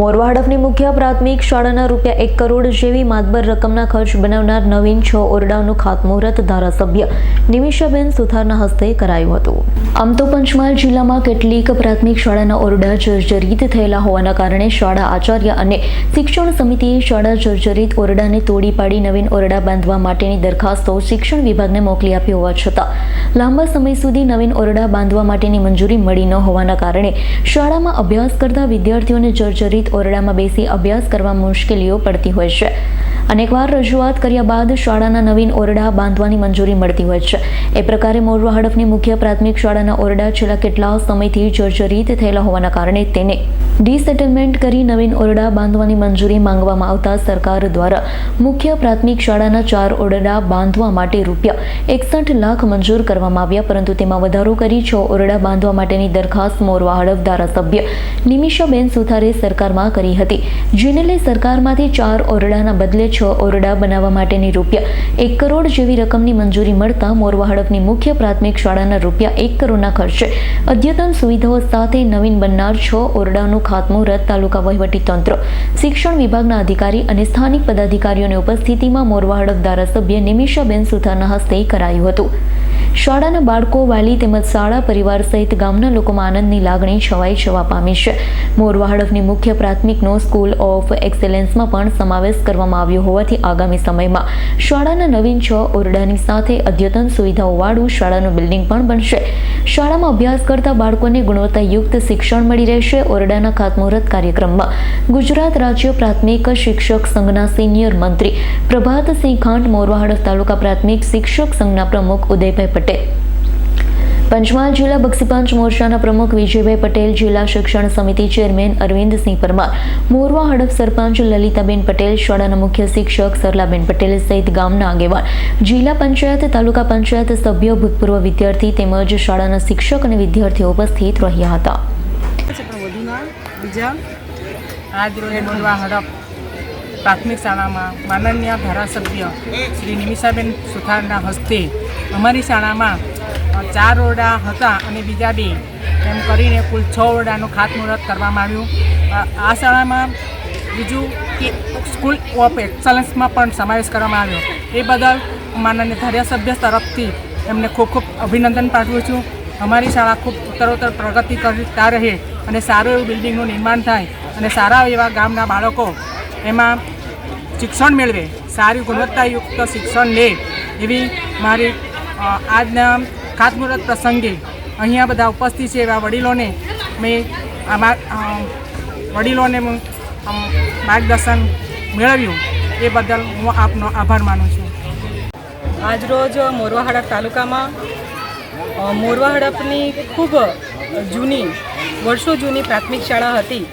મોરવા હડફની મુખ્ય પ્રાથમિક શાળાના રૂપિયા એક કરોડ જેવી માતબર રકમના ખર્ચ બનાવનાર નવીન છ ઓરડાઓનું ખાતમુહૂર્ત ધારાસભ્ય નિમિષાબેન સુથારના હસ્તે કરાયું હતું. આમ તો પંચમહાલ જિલ્લામાં કેટલીક પ્રાથમિક શાળાના ઓરડા જર્જરિત થયેલા હોવાના કારણે શાળા આચાર્ય અને શિક્ષણ સમિતિએ શાળા જર્જરિત ઓરડાને તોડી પાડી નવીન ઓરડા બાંધવા માટેની દરખાસ્તો શિક્ષણ વિભાગને મોકલી આપી હોવા છતાં લાંબા સમય સુધી નવીન ઓરડા બાંધવા માટેની મંજૂરી મળી ન હોવાના કારણે શાળામાં અભ્યાસ કરતા વિદ્યાર્થીઓને જર્જરિત ઓરડામાં બેસી અભ્યાસ કરવા મુશ્કેલીઓ પડતી હોય છે. અનેકવાર રજૂઆત કર્યા બાદ શાળાના નવીન ઓરડા બાંધવાની મંજૂરી મળતી હોય છે. એ પ્રકારે મોરવા હડફની મુખ્ય પ્રાથમિક શાળાના ઓરડા છેલ્લા કેટલા સમયથી જર્જરિત થયેલા હોવાના કારણે તેને ડિસેટલમેન્ટ કરી નવીન ઓરડા બાંધવાની મંજૂરી માંગવામાં આવતા સરકાર દ્વારા મુખ્ય પ્રાથમિક શાળાના ચાર ઓરડા બાંધવા માટે રૂપિયા એકસઠ લાખ મંજૂર કરવામાં આવ્યા, પરંતુ તેમાં વધારો કરી છ ઓરડા બાંધવા માટેની દરખાસ્ત મોરવા હડફ ધારાસભ્ય નિમિષાબેન સુથારે સરકારમાં કરી હતી. જેને લઈ સરકારમાંથી ચાર ઓરડાના બદલે છ ઓરડા બનાવવા માટેની રૂપિયા એક કરોડ જેવી રકમની મંજૂરી મળતા મોરવા હડફની મુખ્ય પ્રાથમિક શાળાના રૂપિયા એક કરોડના ખર્ચે. અદ્યતન સુવિધાઓ સાથે નવીન બનનાર છ ઓરડાનું ખાતમુહૂર્ત તાલુકા વહીવટી તંત્ર. શિક્ષણ વિભાગના અધિકારી અને સ્થાનિક પદાધિકારીઓની ઉપસ્થિતિમાં મોરવા હડફ ધારાસભ્ય નિમિષાબેન સુથારના હસ્તે કરાયું હતું. શાળાના બાળકો, વાલી તેમજ શાળા પરિવાર સહિત ગામના લોકોમાં આનંદની લાગણી છવાઈ જવા પામી છે. મોરવાહડફની મુખ્ય પ્રાથમિકનો સ્કૂલ ઓફ એક્સેલન્સમાં પણ સમાવેશ કરવામાં આવ્યો હોવાથી આગામી સમયમાં શાળાના નવીન છ ઓરડાની સાથે અદ્યતન સુવિધાઓવાળું શાળાનું બિલ્ડિંગ પણ બનશે. શાળામાં અભ્યાસ કરતા બાળકોને ગુણવત્તાયુક્ત શિક્ષણ મળી રહેશે. ઓરડાના ખાતમુહૂર્ત કાર્યક્રમમાં ગુજરાત રાજ્ય પ્રાથમિક શિક્ષક સંઘના સિનિયર મંત્રી પ્રભાતસિંહ ખાંટ, મોરવાહડફ તાલુકા પ્રાથમિક શિક્ષક સંઘના પ્રમુખ ઉદયભાઈ પટેલ. પંચમહાલ જિલ્લા બક્ષીપંચ મોરચાના પ્રમુખ વિજયભાઈ પટેલ, જિલ્લા શિક્ષણ સમિતિ ચેરમેન અરવિંદસિંહ પરમાર, મોરવા હડફ સરપંચ લલિતાબેન પટેલ, શાળાના મુખ્ય શિક્ષક સરલાબેન પટેલ સહિત ગામના આગેવાન, જિલ્લા પંચાયત, તાલુકા પંચાયત સભ્યો, ભૂતપૂર્વ વિદ્યાર્થી તેમજ શાળાના શિક્ષક અને વિદ્યાર્થીઓ ઉપસ્થિત રહ્યા હતા. પ્રાથમિક શાળામાં માનનીય ધારાસભ્ય શ્રી નિમિષાબેન સુથારના હસ્તે અમારી શાળામાં ચાર ઓરડા હતા અને બીજા બે. એમ કરીને કુલ છ ઓરડાનું ખાતમુહૂર્ત કરવામાં આવ્યું. આ શાળામાં બીજું કે સ્કૂલ ઓફ એક્સલન્સમાં પણ સમાવેશ કરવામાં આવ્યો. એ બદલ માનનીય ધારાસભ્ય તરફથી એમને ખૂબ ખૂબ અભિનંદન પાઠવું છું. અમારી શાળા ખૂબ ઉત્તરોત્તર પ્રગતિ કરતા રહે અને સારું એવું બિલ્ડિંગનું નિર્માણ થાય અને સારા એવા ગામના બાળકો એમાં શિક્ષણ મેળવે. સારી ગુણવત્તાયુક્ત શિક્ષણ લે એવી મારી આજના ખાતમુહૂર્ત પ્રસંગે અહીંયા બધા ઉપસ્થિત છે એવા વડીલોને મેં વડીલોને માર્ગદર્શન મેળવ્યું એ બદલ હું આપનો આભાર માનું છું. આજરોજ મોરવા હડપ તાલુકામાં મોરવા હડપની ખૂબ જૂની, વર્ષો જૂની પ્રાથમિક શાળા હતી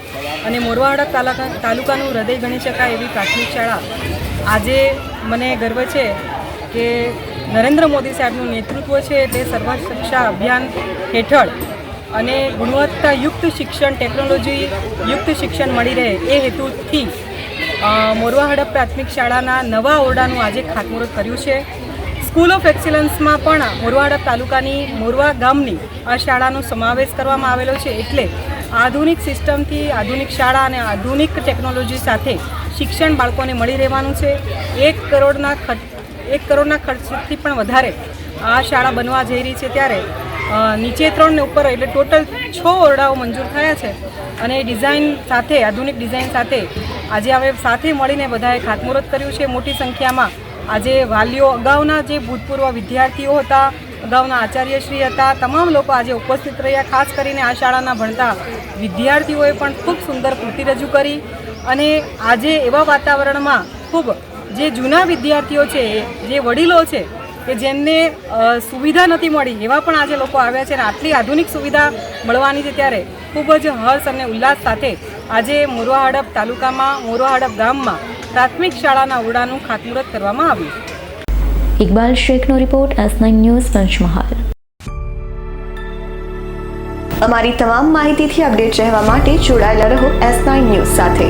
અને મોરવા હડપ તાલુકા, તાલુકાનું હૃદય ગણી શકાય એવી પ્રાથમિક શાળા આજે મને ગર્વ છે કે નરેન્દ્ર મોદી સાહેબનું નેતૃત્વ છે તે સર્વ શિક્ષા અભિયાન હેઠળ અને ગુણવત્તાયુક્ત શિક્ષણ ટેકનોલોજી યુક્ત શિક્ષણ મળી રહે એ હેતુથી મોરવાહડપ મોરવા હડપ પ્રાથમિક શાળાના નવા ઓરડાનું આજે ખાતમુહૂર્ત કર્યું છે. સ્કૂલ ઓફ એક્સિલન્સમાં પણ મોરવાડા તાલુકાની મોરવા ગામની આ શાળાનો સમાવેશ કરવામાં આવેલો છે એટલે આધુનિક સિસ્ટમથી આધુનિક શાળા અને આધુનિક ટેકનોલોજી સાથે શિક્ષણ બાળકોને મળી રહેવાનું છે. એક કરોડના ખર્ચ એક કરોડના ખર્ચથી પણ વધારે આ શાળા બનવા જઈ રહી છે ત્યારે. નીચે ત્રણ ને ઉપર એટલે ટોટલ છ ઓરડાઓ મંજૂર થયા છે. અને ડિઝાઇન સાથે, આધુનિક ડિઝાઇન સાથે આજે હવે સાથે મળીને બધાએ ખાતમુહૂર્ત કર્યું છે. મોટી સંખ્યામાં આજે વાલીઓ, અગાઉના જે ભૂતપૂર્વ વિદ્યાર્થીઓ હતા, અગાઉના આચાર્યશ્રી હતા, તમામ લોકો આજે ઉપસ્થિત રહ્યા. ખાસ કરીને આ શાળાના ભણતા વિદ્યાર્થીઓએ પણ ખૂબ સુંદર કૃતિ રજૂ કરી. અને આજે એવા વાતાવરણમાં ખૂબ જે જૂના વિદ્યાર્થીઓ છે જે વડીલો છે કે જેમને સુવિધા નથી મળી એવા પણ આજે લોકો આવ્યા છે અને આટલી આધુનિક સુવિધા મળવાની છે ત્યારે ખૂબ જ હર્ષ અને ઉલ્લાસ સાથે આજે મોરવા હડપ તાલુકામાં મોરવા હડપ ગામમાં પ્રાથમિક શાળાના ઓરડાનું ખાતમુહૂર્ત કરવામાં આવ્યું Iqbal શેખનો report S nine news Panchmahal. અમારી તમામ માહિતીથી અપડેટ રહેવા માટે જોડાયેલા રહો એસ નાઇન ન્યૂઝ સાથે.